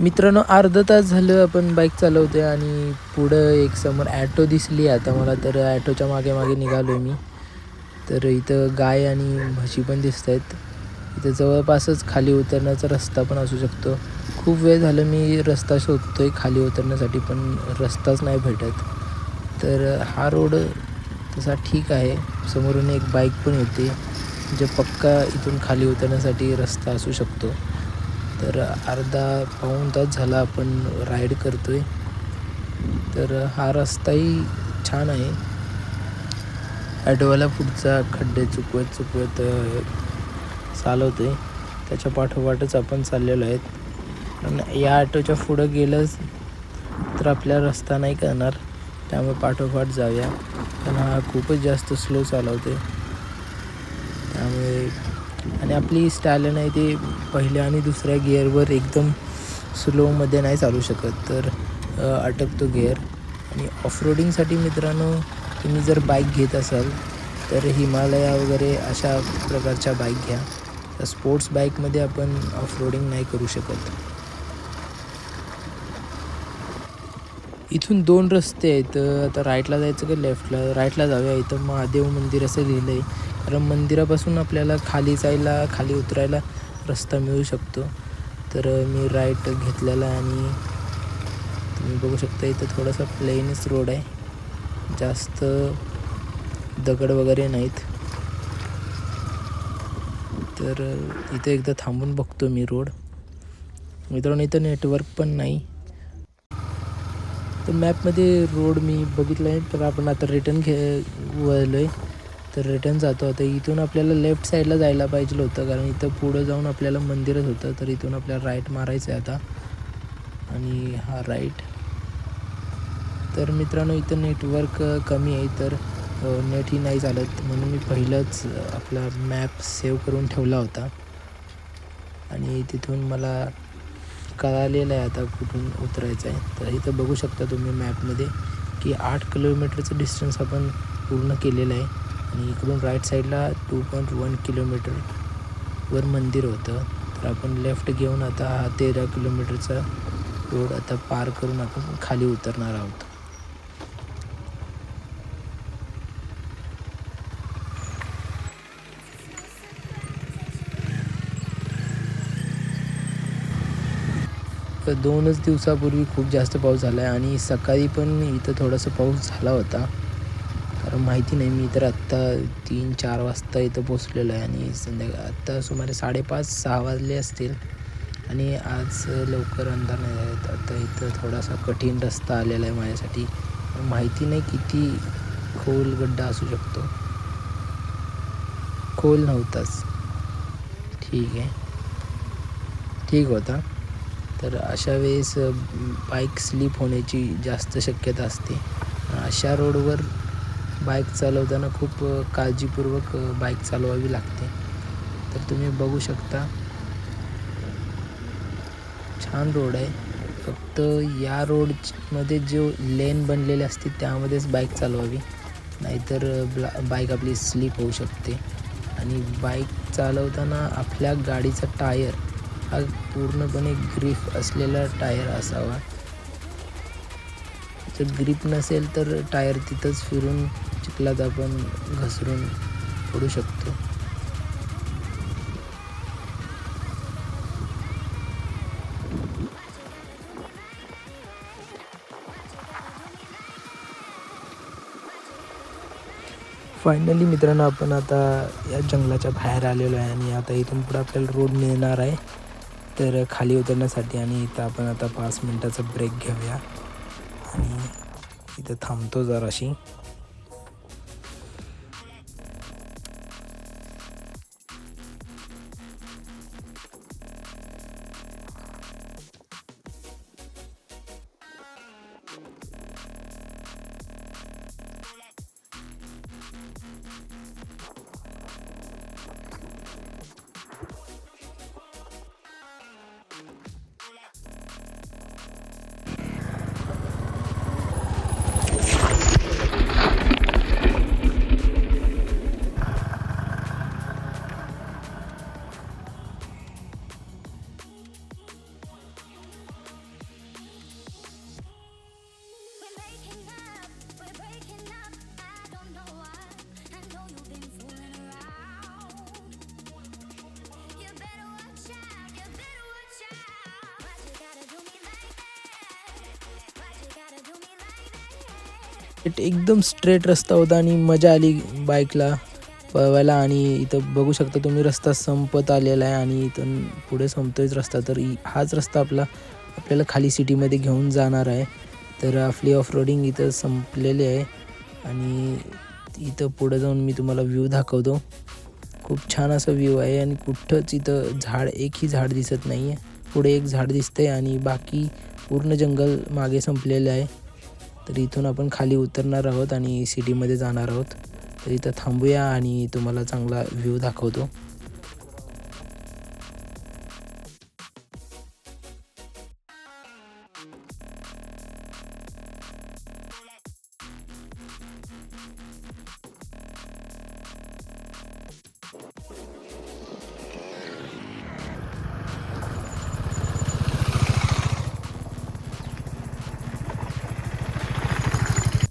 मित्रांनो अर्धा तास झालं आपण बाईक चालवतोय आणि पुढं एक समोर ॲटो दिसली आता मला तर ॲटोच्या मागे मागे निघालो मी. तर इथं गाय आणि म्हशी पण दिसत आहेत. इथं जवळपासच खाली उतरण्याचा रस्ता पण असू शकतो. खूप वेळ झालं मी रस्ता शोधतो आहे खाली उतरण्यासाठी पण रस्ताच नाही भेटत. तर हा रोड तसा ठीक आहे. समोरून एक बाईक पण येते. जे पक्का इथून खाली उतरण्यासाठी रस्ता असू शकतो. तर अर्धा पाऊण तास झाला आपण राईड करतो आहे तर हा रस्ताही छान आहे. ॲटोवाला पुढचा खड्डे चुकवत चुकवत चालवतो आहे त्याच्या पाठोपाठच आपण चाललेलो आहेत. पण या ॲटोच्या पुढं गेलंच तर आपल्या रस्ता नाही करणार त्यामुळे पाठोपाठ जाऊया. पण हा खूपच जास्त स्लो चालवते त्यामुळे आणि आपली स्टॅलन आहे ते पहिल्या आणि दुसऱ्या गिअरवर एकदम स्लोमध्ये नाही चालू शकत. तर अटकतो गिअर. आणि ऑफरोडिंगसाठी मित्रांनो तुम्ही जर बाईक घेत असाल तर हिमालया वगैरे अशा प्रकारच्या बाईक घ्या. तर स्पोर्ट्स बाईकमध्ये आपण ऑफरोडिंग नाही करू शकत. इथून दोन रस्ते आहेत. आता राईटला जायचं का लेफ्टला राईटला जाऊया. इथं महादेव मंदिर असं लिहिलं आहे कारण मंदिरापासून आपल्याला खाली जायला खाली उतरायला रस्ता मिळू शकतो. तर मी राईट घेतलेला आणि तुम्ही बघू शकता इथं थोडासा प्लेनच रोड आहे. जास्त दगड वगैरे नाहीत. तर इथं एकदा थांबून बघतो मी रोड मित्रांनो इथं नेटवर्क पण नाही. तर मॅपमध्ये रोड मी बघितला आहे तर आपण आता रिटर्न घे वळलो आहे तर रिटर्न जातो. आता इथून आपल्याला लेफ्ट साईडला जायला पाहिजे होतं. कारण इथं पुढं जाऊन आपल्याला मंदिरच होतं. तर इथून आपल्याला राईट मारायचं आहे आता. आणि हा राईट तर मित्रांनो इथं नेटवर्क कमी आहे. तर नेटही नाही चालत. म्हणून मी पहिलंच आपला मॅप सेव्ह करून ठेवला होता. आणि तिथून मला कळालेलं आहे आता कुठून उतरायचं आहे तर इथं बघू शकता तुम्ही मॅपमध्ये की आठ किलोमीटरचं डिस्टन्स आपण पूर्ण केलेलं आहे. आणि इकडून राईट साईडला टू पॉईंट वन किलोमीटरवर मंदिर होतं. तर आपण लेफ्ट घेऊन आता हा तेरा किलोमीटरचा रोड आता पार करून आपण खाली उतरणार आहोत. तर दोनच दिवसापूर्वी खूप जास्त पाऊस झाला आहे आणि सकाळी पण इथं थोडासा पाऊस झाला होता. कारण माहिती नाही. मी तर आत्ता तीन चार वाजता इथं पोचलेलो आहे आणि संध्याकाळ आत्ता सुमारे साडेपाच सहा वाजले असतील. आणि आज लवकर अंधार नाही आहेत आता इथं थोडासा कठीण रस्ता आलेला आहे माझ्यासाठी. माहिती नाही किती खोल गड्डा असू शकतो. खोल नव्हताच. ठीक आहे. ठीक होता. तर अशा वेळेस बाईक स्लिप होण्याची जास्त शक्यता असते. अशा रोडवर बाईक चालवताना खूप काळजीपूर्वक बाईक चालवावी लागते. तर तुम्ही बघू शकता छान रोड आहे. फक्त या रोडमध्ये जो लेन बनलेले असते त्यामध्येच बाईक चालवावी. नाहीतर ब्ला बाईक आपली स्लिप होऊ शकते. आणि बाईक चालवताना आपल्या गाडीचा टायर हा पूर्णपणे ग्रीप असलेला टायर असावा. जर ग्रीप नसेल तर टायर तिथंच फिरून चिखलात आपण घसरून पडू शकतो. फायनली मित्रांनो आपण आता या जंगलाच्या बाहेर आलेलो आहे आणि आता इथून पुढे आपल्याला रोड मिळणार आहे. तर खाली उतरण्यासाठी आणि इथं आपण आता पाच मिनटाचा ब्रेक घेऊया. आणि इथं थांबतो जराशी. एक- एकदम स्ट्रेट रस्ता होता आणि मजा आली बाईकला पळवायला आणि इथं बघू शकता तुम्ही रस्ता संपत आलेला आहे आणि इथून पुढे संपतोयच रस्ता. तर हाच रस्ता आपला आपल्याला खाली सिटीमध्ये घेऊन जाणार आहे. तर आपली ऑफ रोडिंग इथं संपलेली आहे. आणि इथं पुढं जाऊन मी तुम्हाला व्ह्यू दाखवतो. खूप छान असा व्ह्यू आहे आणि कुठंच इथं झाड एकही झाड दिसत नाही आहे पुढे एक झाड दिसतंय आणि बाकी पूर्ण जंगल मागे संपलेलं आहे. तर इथून आपण खाली उतरणार आहोत आणि सिटीमध्ये जाणार आहोत. तर इथं थांबूया आणि तुम्हाला चांगला व्ह्यू दाखवतो.